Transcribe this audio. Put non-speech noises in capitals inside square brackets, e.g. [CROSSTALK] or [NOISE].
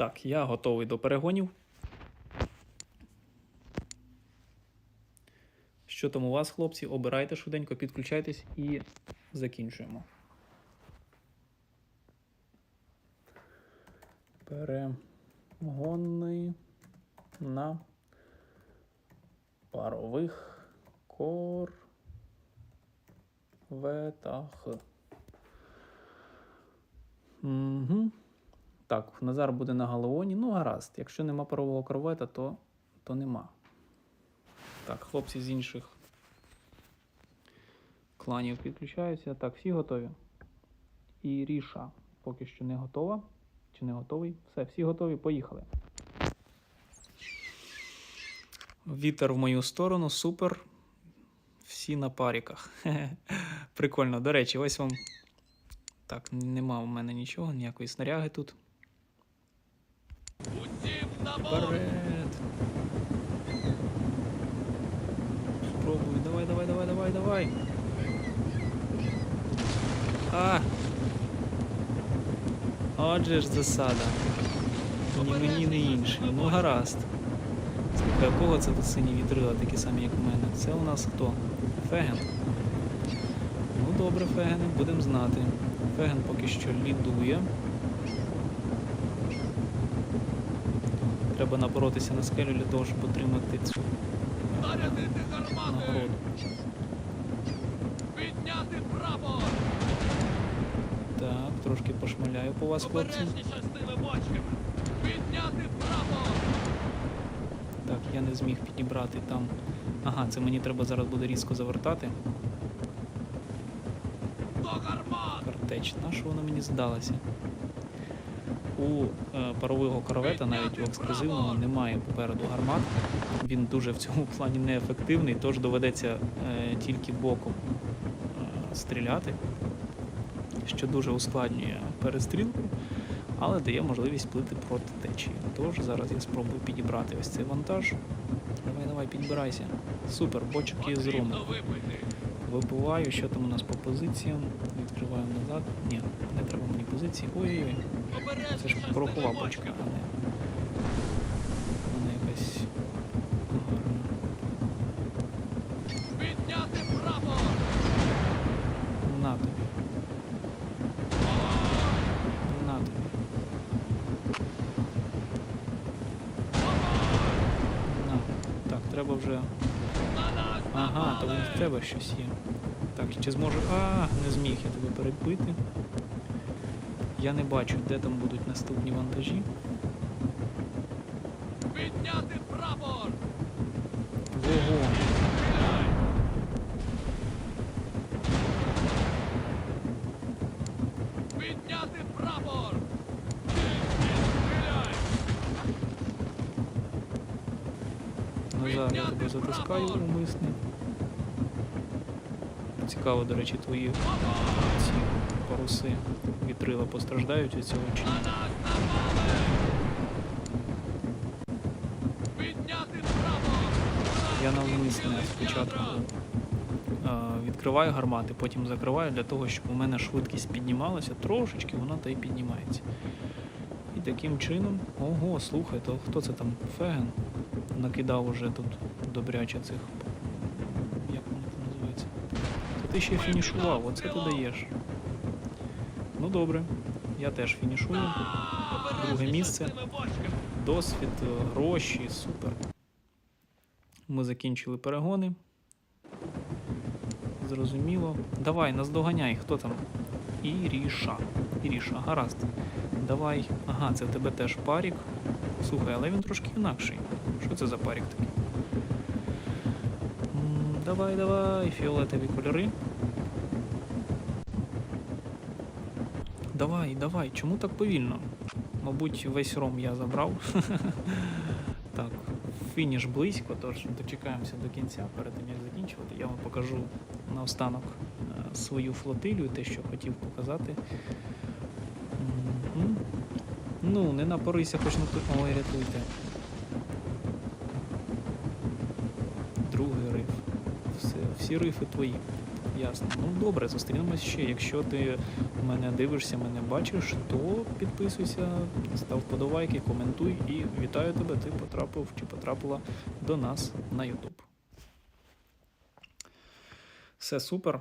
Так, я готовий до перегонів. Що там у вас, хлопці? Обирайте швиденько, підключайтесь і закінчуємо. Перегони на парових корветах. Так, Назар буде на Галеоні. Ну, гаразд. Якщо нема парового корвета, то, то нема. Так, хлопці з інших кланів підключаються. Так, всі готові. І Ріша поки що не готова. Чи не готовий? Все, всі готові, поїхали. Вітер в мою сторону, супер. Всі на паріках. [LAUGHS] Прикольно. До речі, ось вам. Так, нема в мене нічого, ніякої снаряги тут. Вперед! Спробуй, давай, давай, давай, давай, давай. А! Отже ж засада. Ні мені, не інший. Ну гаразд. Слухай, у кого це тут сині вітрила, такі самі, як у мене? Це у нас хто? Феген. Ну добре, Фегене, будемо знати. Феген поки що лідує. Треба напоротися на скелю для того, щоб отримати цю нагороду. Підняти прапор! Так, трошки пошмаляю по вас, хлопці. Підняти прапор! Так, я не зміг підібрати там. Ага, це мені треба зараз буде різко завертати. Картеч. На що воно мені здалося? У е, парового корвета, навіть у ексклюзивного, немає попереду гармат. Він дуже в цьому плані неефективний, тож доведеться е, тільки боком е, стріляти, що дуже ускладнює перестрілку, але дає можливість плити проти течії. Тож зараз я спробую підібрати ось цей вантаж. Давай, давай, підбирайся. Супер, бочок є з. Вибиваю, що там у нас по позиціям. Відкриваю назад. Ні, не треба мені позиції. Ой-ой-ой. Це ж порохова бочка, а не. Вона якась гарна. Підняти прапор! На тобі. На тобі. На. Так, треба вже. Ага, то в тебе щось є. Так, чи зможу. А, не зміг я тебе перебити. Я не бачу, де там будуть наступні вантажі. Підняти прапор! Вогонь. Підняти прапор! Я тебе затискаю умисне. Цікаво, до речі, твої ці паруси вітрила постраждають від цього чи ні? Я навмисне спочатку відкриваю гармати, потім закриваю для того, щоб у мене швидкість піднімалася, трошечки вона та й піднімається. І таким чином, ого, слухай, то хто це там? Феген накидав уже тут добряче цих. Як вони там називаються? Ти ще фінішував, оце ти даєш. Ну добре, я теж фінішую. Обережніше місце. Досвід, гроші, супер. Ми закінчили перегони. Зрозуміло. Давай, наздоганяй, хто там? Іріша. Іріша, гаразд. Давай. Ага, це в тебе теж парік. Слухай, але він трошки інакший. Що це за парік такий? Давай, давай, фіолетові кольори. Давай, давай, чому так повільно? Мабуть, весь ром я забрав. [LAUGHS] так, фініш близько, тож дочекаємося до кінця перед тим, як закінчувати. Я вам покажу наостанок е, свою флотилію, те, що хотів показати. Ну, не напорися, хоч на ту. Ой, рятуйте. Другий риф. Все, всі рифи твої. Ясно. Ну добре, зустрінемось ще. Якщо ти мене дивишся, мене бачиш, то підписуйся, став подолайки, коментуй і вітаю тебе. Ти потрапив чи потрапила до нас на YouTube. Все супер.